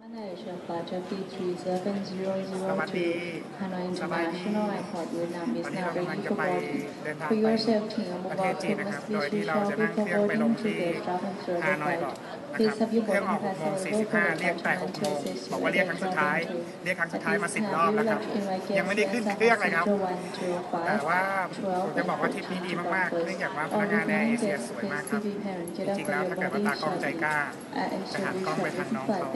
Malaysia Pajapi 37002 Hanoi International Airport Vietnam is now ready for boarding. For yourself, King Abubakar must be sure before boarding to the travel through the flight. ก่อนนะค Please รับ have your เครื่อออก6โมง45เรียกแต่ attention 6โมงบอกว่าเรียกครั้งสุดท้าย เรียกครั้งสุดท้ายมา10รอบแล้วครับ ยังไม่ได้ขึ้นเครื่องเลยครับ แต่ว่าผมจะบอกว่าทริปนี้ดีมากๆ เนื่องจากว่าพนักงานในเอเชียสวยมากครับ จริงๆแล้วถ้าเกิดว่าตากล้องใจกล้าจะหันกล้องไปทางน้องเขา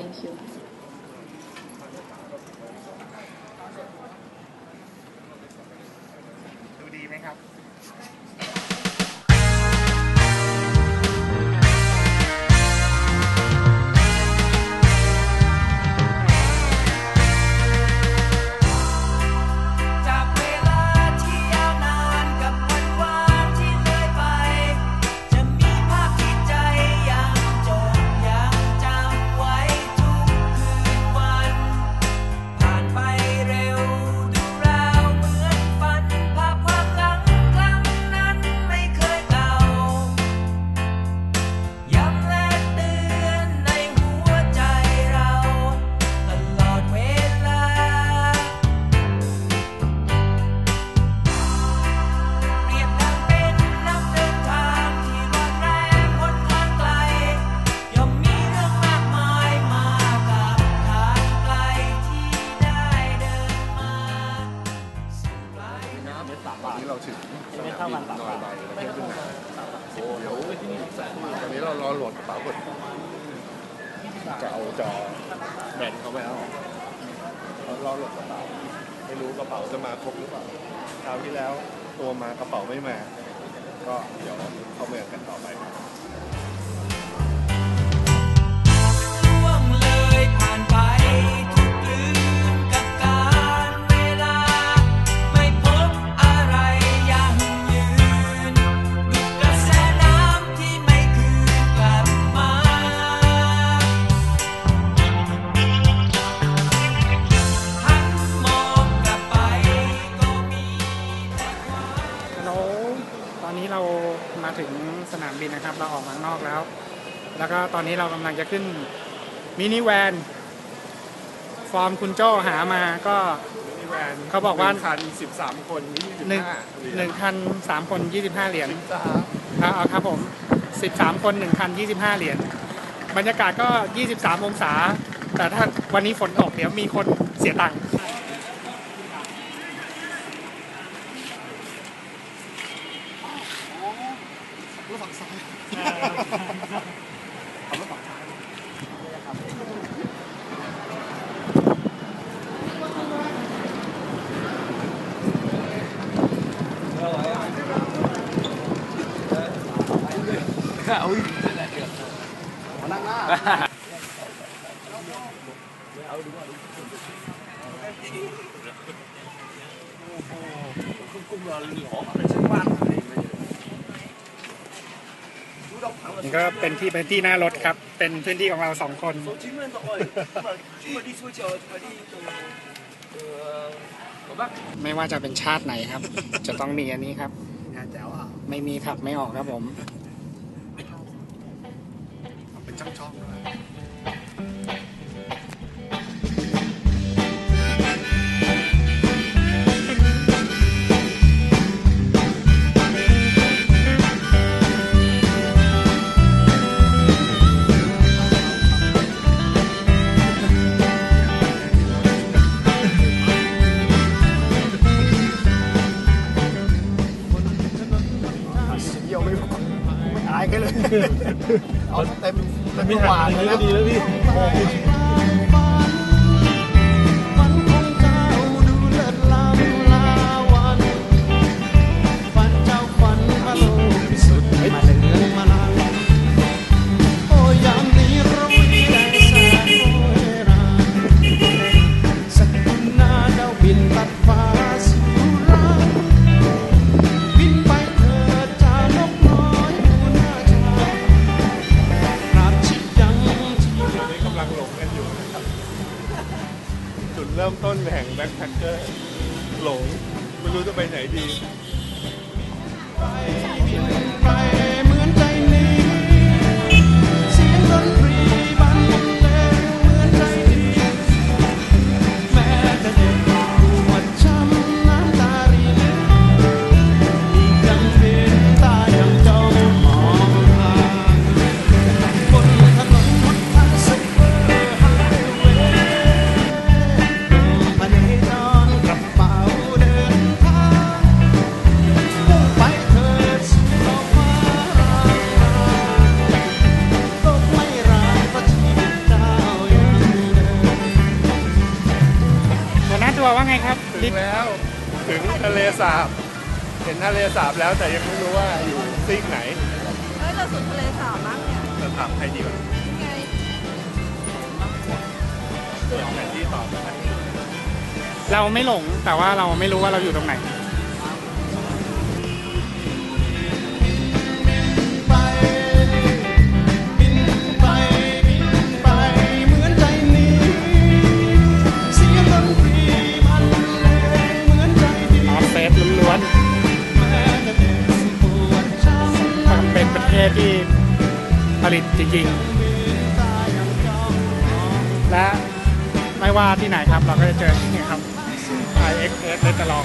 แล้วก็ตอนนี้เรากำลังจะขึ้นมินิแวนฟอร์มคุณโจ้หามาก็ นี่แวนเขาบอกว่าคันสิบสามคนยี่สิบหนึ่งห้าหนึ่งคันสามคนยี่สิบห้าเหรียญสามครับเอาครับผมสิบสามคนหนึ่งคันยี่สิบห้าเหรียญ บรรยากาศก็ยี่สิบสามองศา แต่ถ้าวันนี้ฝนตกเดี๋ยวมีคนเสียตังค์ ก็เป็นที่เป็นที่หน้ารถครับ เป็นพื้นที่ของเราสองคน ไม่ว่าจะเป็นชาติไหนครับ จะต้องมีอันนี้ครับแจ๋วอะไม่มีขับไม่ออกครับผม ทะเลสาบ เห็นทะเลสาบแล้วแต่ยังไม่รู้ว่าอยู่ซีกไหนเฮ้ยเราสุดทะเลสาบมั้งเนี่ยจะถามใครดีกว่ายังไงเอาแผนที่ตอบนะเราไม่หลงแต่ว่าเราไม่รู้ว่าเราอยู่ตรงไหน ริง ๆ และไม่ว่าที่ไหนครับเราก็จะเจอที่นี่ครับ IXS เลตลอง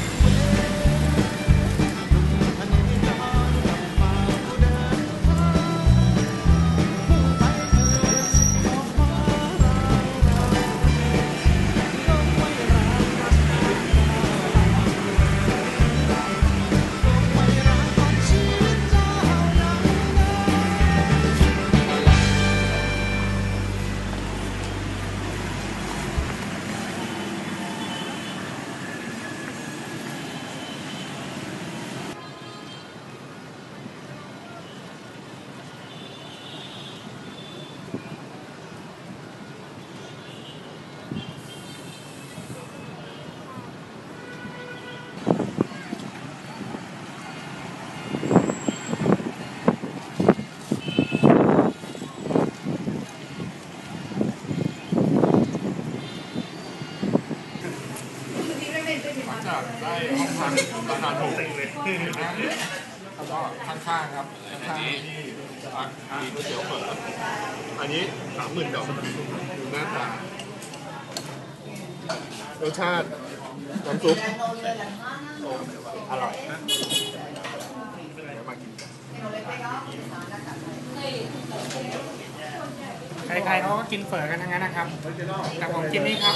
ชาติน้ำซุปอร่อยใครๆเขาก็กินเฝอกันทั้งนั้นนะครับ แต่ผมกินนี่ครับ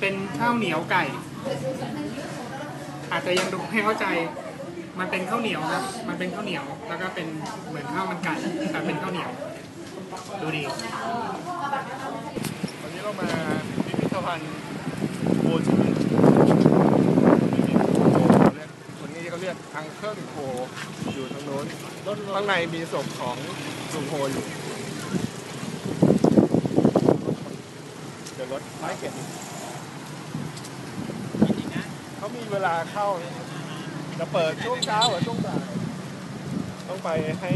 เป็นข้าวเหนียวไก่ อาจจะยังดูไม่เข้าใจ มันเป็นข้าวเหนียวครับ มันเป็นข้าวเหนียว แล้วก็เป็นเหมือนข้าวมันไก่แต่เป็นข้าวเหนียว ดูดีวันนี้เรามาพิพิธภัณฑ์ โบชีวิตคนนี้เขาเรียกอังเคิลโฮอยู่ทางโน้นข้างในมีศพของลุงโฮอยู่เดี๋ยวรถไม่เก็บเขามีเวลาเข้าจะเปิดช่วงเช้าหรือช่วงบ่ายต้องไปให้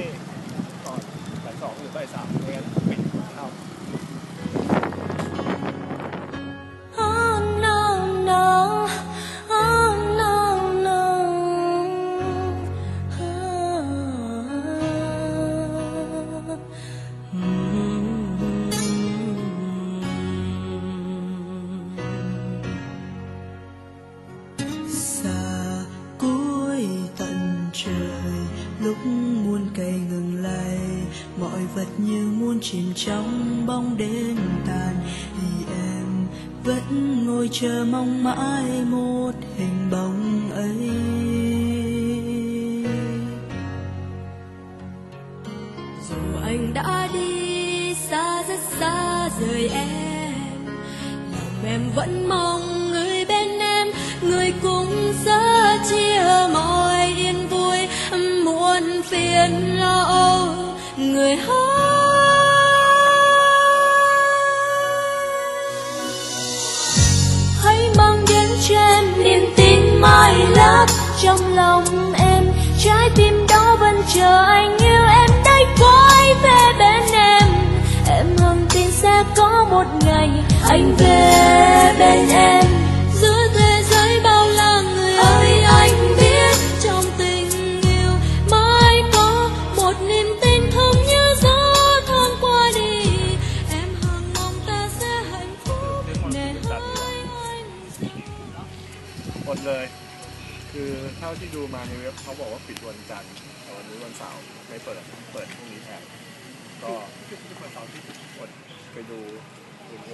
ก่อนบ่ายสองหรือบ่ายสามไม่งั้นปิดเข้า rời em. Lòng em vẫn mong người bên em, Người cùng sẽ chia mọi yên vui. Muôn phiền lo Người hát hãy mang đến cho em niềm tin mãi lấp trong lòng em. Trái tim đó vẫn chờ anh anh về bên em giữa thế giới bao la người ơi anh biết trong tình yêu mãi có một niềm tin thơm như gió thoáng qua đi em hằng mong ta sẽ hạnh phúc để hai anh หมดเลย คือเท่าที่ดูมาในเว็บเขาบอกว่าปิดวันจันทร์แต่วันนี้วันเสาร์ไม่เปิด เปิดพรุ่งนี้แทน ก็อดไปดู ลุงโฮ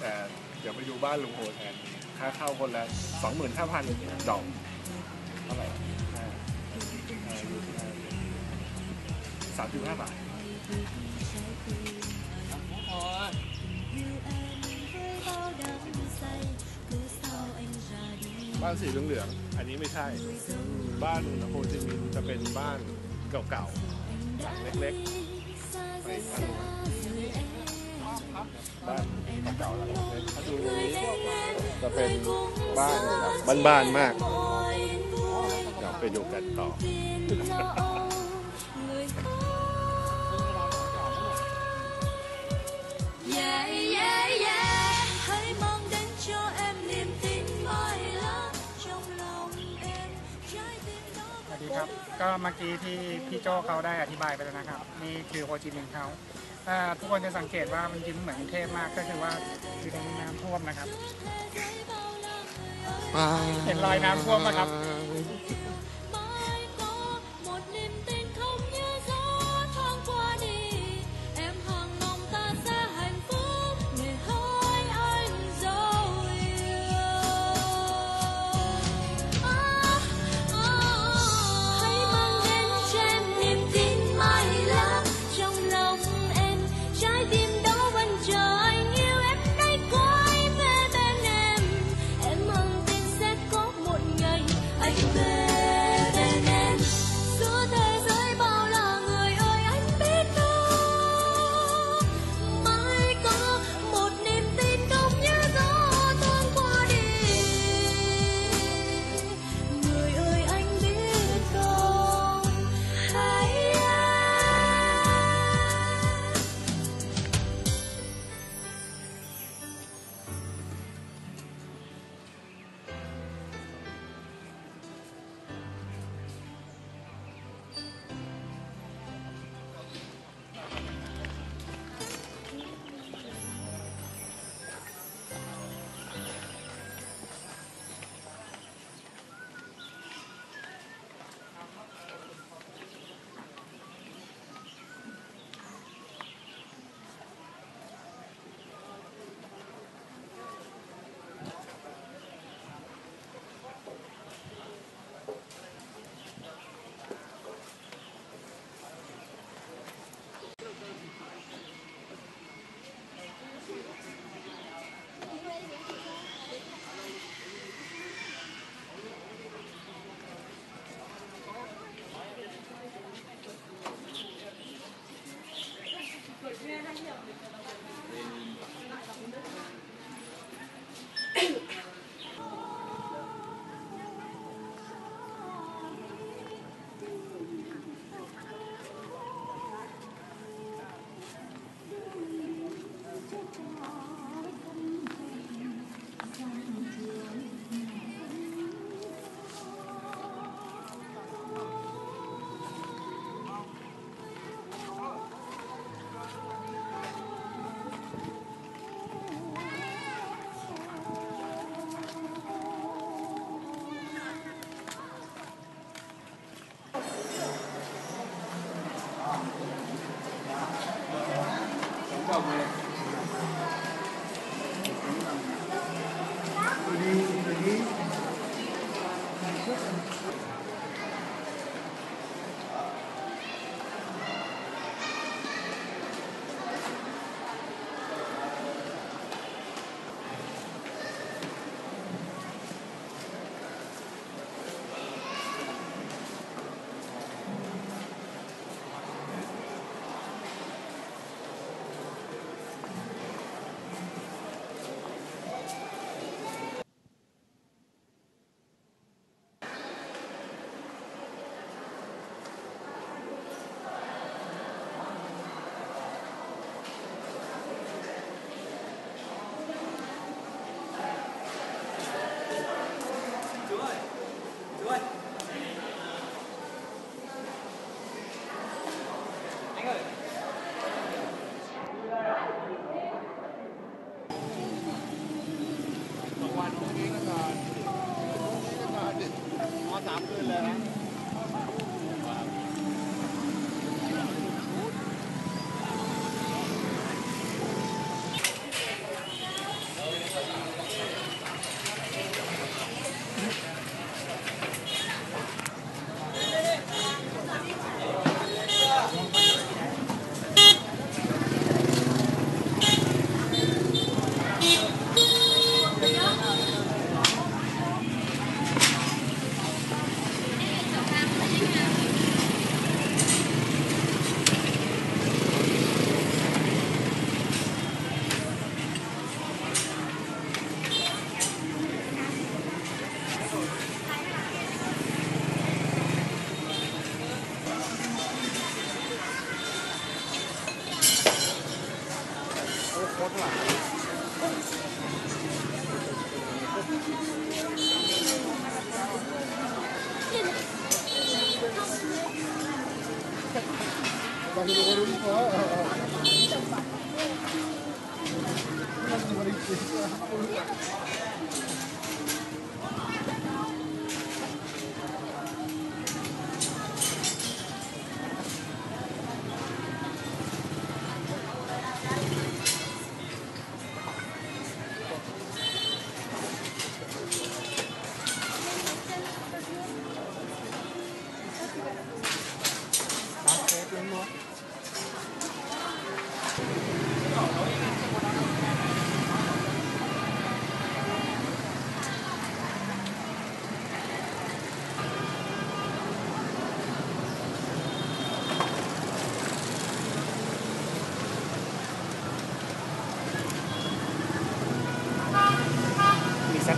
แต่เดี๋ยวไปดูบ้านลุงโฮแทนค่าเข้าคนละสองหมื่นห้าพันดอกเท่าไหร่ห้าห้ายูสิบห้าสามสิบห้าบาทบ้านสีเหลืองๆอันนี้ไม่ใช่ บ้านโฮจิมินห์จะเป็นบ้านเก่าๆหลังเล็กๆไปบ้น บ้านเก่าๆหลังเล็กๆถ้าดูจะเป็นบ้านแบบบ้านๆมากเดี๋ยวไปดูกันต่อ Yeah, yeah, yeah. Hãy mang đến cho em niềm tin mãi lá trong lòng em. Trái tim đó สวัสดีครับ ก็เมื่อกี้ที่พี่โจเขาได้อธิบายไปแล้วนะครับ นี่คือโฮจิมินห์เขา อ่าทุกคนจะสังเกตว่ามันยิ้มเหมือนกรุงเทพมากก็คือว่าคือตรงนี้น้ำท่วมนะครับ เห็นรอยน้ำท่วมไหมครับ Thank you.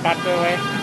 มีส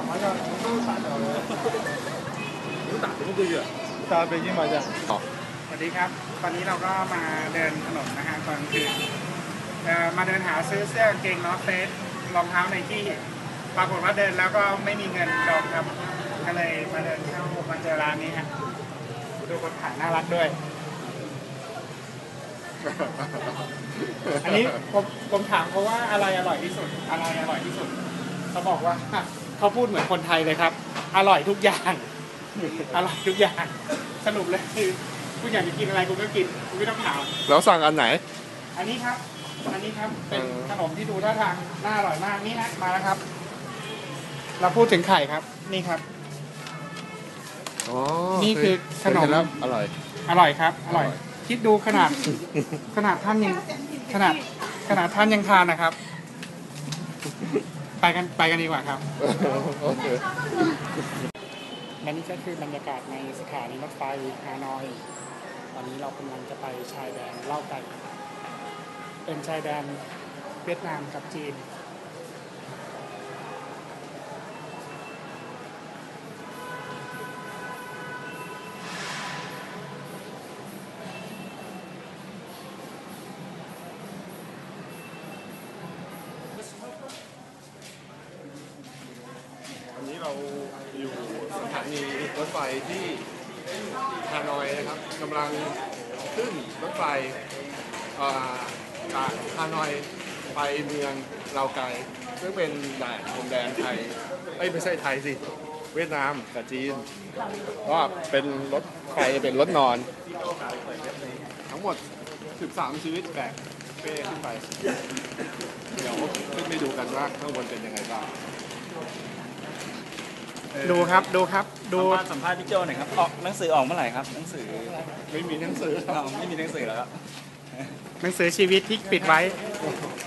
Ờ. สวัสดีครับ ตอนนี้เราก็มาเดินถนนนะฮะตอนกลางคืนเอ่อมาเดินหาซื้อเสื้อกางเกงนอร์เฟสรองเท้าในที่ปรากฏว่าเดินแล้วก็ไม่มีเงินดอกครับ ก็เลยมาเดินเข้ามาเจอร้านนี้ฮะดูคนขายน่ารักด้วย อันนี้ผมผมถามเขาว่าอะไรอร่อยที่สุด อะไรอร่อยที่สุดเขาบอกว่า เขาพูดเหมือนคนไทยเลยครับ อร่อยทุกอย่าง อร่อยทุกอย่าง สรุปเลยคือกูอยากจะกินอะไรกูก็กินกูไม่ต้องถาม แล้วสั่งอันไหน อันนี้ครับ อันนี้ครับ เป็นเออขนมที่ดูท่าทางน่าอร่อยมาก นี่ฮะ มาแล้วครับ เราพูดถึงไข่ครับ นี่ครับ อ๋อนี่คือขนมเห็แล้วอร่อย อร่อยครับอร่อยอร่อย คิดดูขนาด ขนาดท่านยังขนาดขนาดท่านยังทานนะครับ ไปกันไปกันดีกว่าครับ โอเคและนี่ก็คือบรรยากาศในสถานีรถไฟฮานอย ตอนนี้เรากำลังจะไปชายแดนเล่าไก่ เป็นชายแดนเวียดนามกับจีนอัน ถไฟที่ฮานอยนะครับกำลังขึ้นรถไฟจากฮานอยไปเมืองลาวไกซึ่งเป็นด่านพรมแดนไทยเอ้ยไม่ใช่ไทยสิเวียดนามกับจีนก็เป็นรถไฟเป็นรถนอน ทั้งหมด 13 ชีวิตแบกเป้ขึ้นไป เดี๋ยวขึ้นไปดูกันว่าข้างบนเป็นยังไงบ้าง ดูครับดูครับดูสัมภาษณ์สัมภาษณ์พี่โจหน่อยครับออกหนังสือออกเมื่อไหร่ครับหนังสือไม่มีหนังสือครับอ้าวไม่มีหนังสือแล้วครับหนังสือชีวิตที่ปิดไว้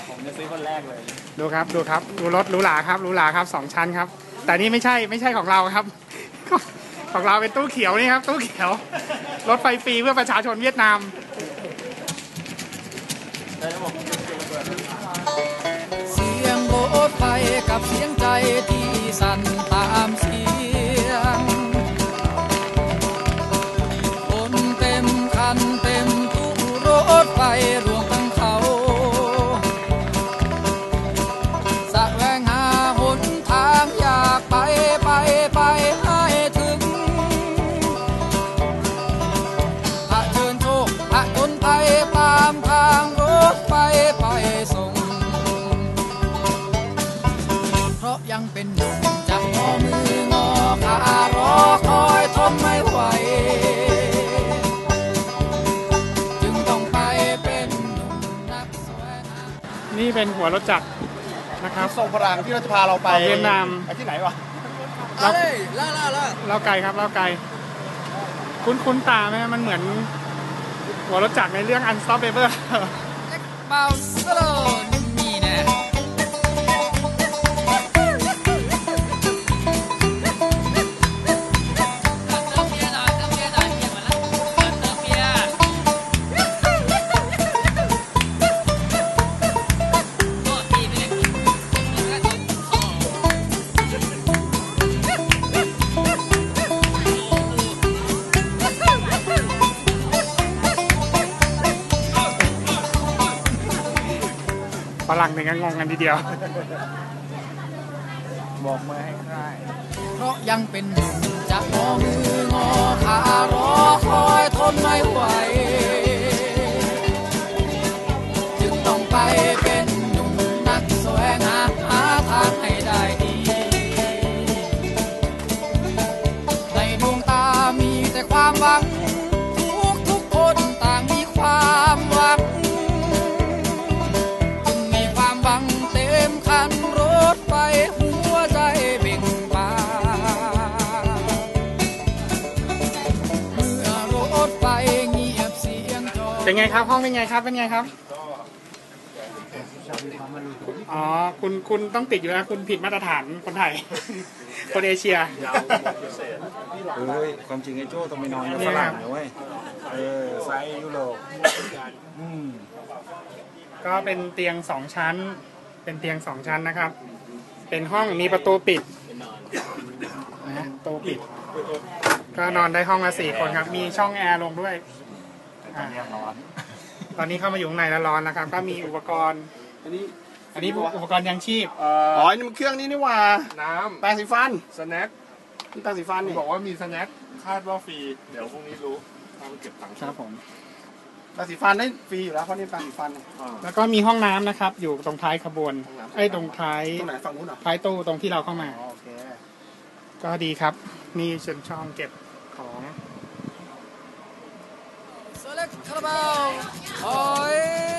ผมจะซื้อคนแรกเลย ดูครับดูครับดูรถหรูหราครับหรูหราครับสองชั้นครับ แต่นี่ไม่ใช่ไม่ใช่ของเราครับ ของเราเป็นตู้เขียวนี่ครับตู้เขียว รถไฟฟรีเพื่อประชาชนเวียดนาม ถไฟกับเสียงใจที่สั่นตามเสียง คนเต็มคันเต็มตู้รถไฟร นี่เป็นหัวรถจักรนะครับส่งพลังที่เราจะพาเราไปเวียดนาม ไปที่ไหนวะเราอะไรล่าล่าล่าเล่าไกลครับเล่าไกลคุ้นคุ้นตาไหมมันเหมือน หัวรถจักรในเรื่อง Unstoppable เบาสโล งหนึ่งก็งงกันทีเดียว บอกมือให้ใครเพราะยังเป็นหนุ่มจะงอมืองอขารอคอยทนไม่ไหว เป็นไงครับห้องเป็นไงครับเป็นไงครับอ๋อคุณคุณต้องติดอยู่นะคุณผิดมาตรฐานคนไทย คนเอเชียเฮ้ยความจริงไอ้โจ้ต้องไปนอนกับฝรั่งนะเว้ยเออไซส์ยุโรปอืมก็เป็นเตียงสองชั้น เป็นเตียงสองชั้นนะครับ เป็นห้องมีประตูปิดนะประตูปิด ก็นอนได้ห้องละสี่คนครับ มีช่องแอร์ลงด้วย อ่าตอนนี้เข้ามาอยู่ข้างในแล้วร้อนนะครับ ก็มีอุปกรณ์ อันนี้อันนี้อุปกรณ์ยังชีพ เอ่อ๋ออนี่มันเครื่องนี้นี่หว่า น้แปรงสีฟันำสแน็คนี่แปรงสีฟันนี่บอกว่ามีสแน็คคาดว่าฟรี เดี๋ยวพรุ่งนี้รู้ถ้ามันเก็บตังค์ครับผม แปรงสีฟันได้ฟรีอยู่แล้วเพราะนี่แปรงสีฟันอ่า แล้วก็มีห้องน้ำนะครับ อยู่ตรงท้ายขบวนไอ้ยตรงท้ายตรงไหนฝั่งนู้นเหรอท้ายตู้ตรงที่เราเข้ามา อ๋อโอเค ก็ดีครับมีเชิญช่องเก็บ ของ Select Carabao. Oi.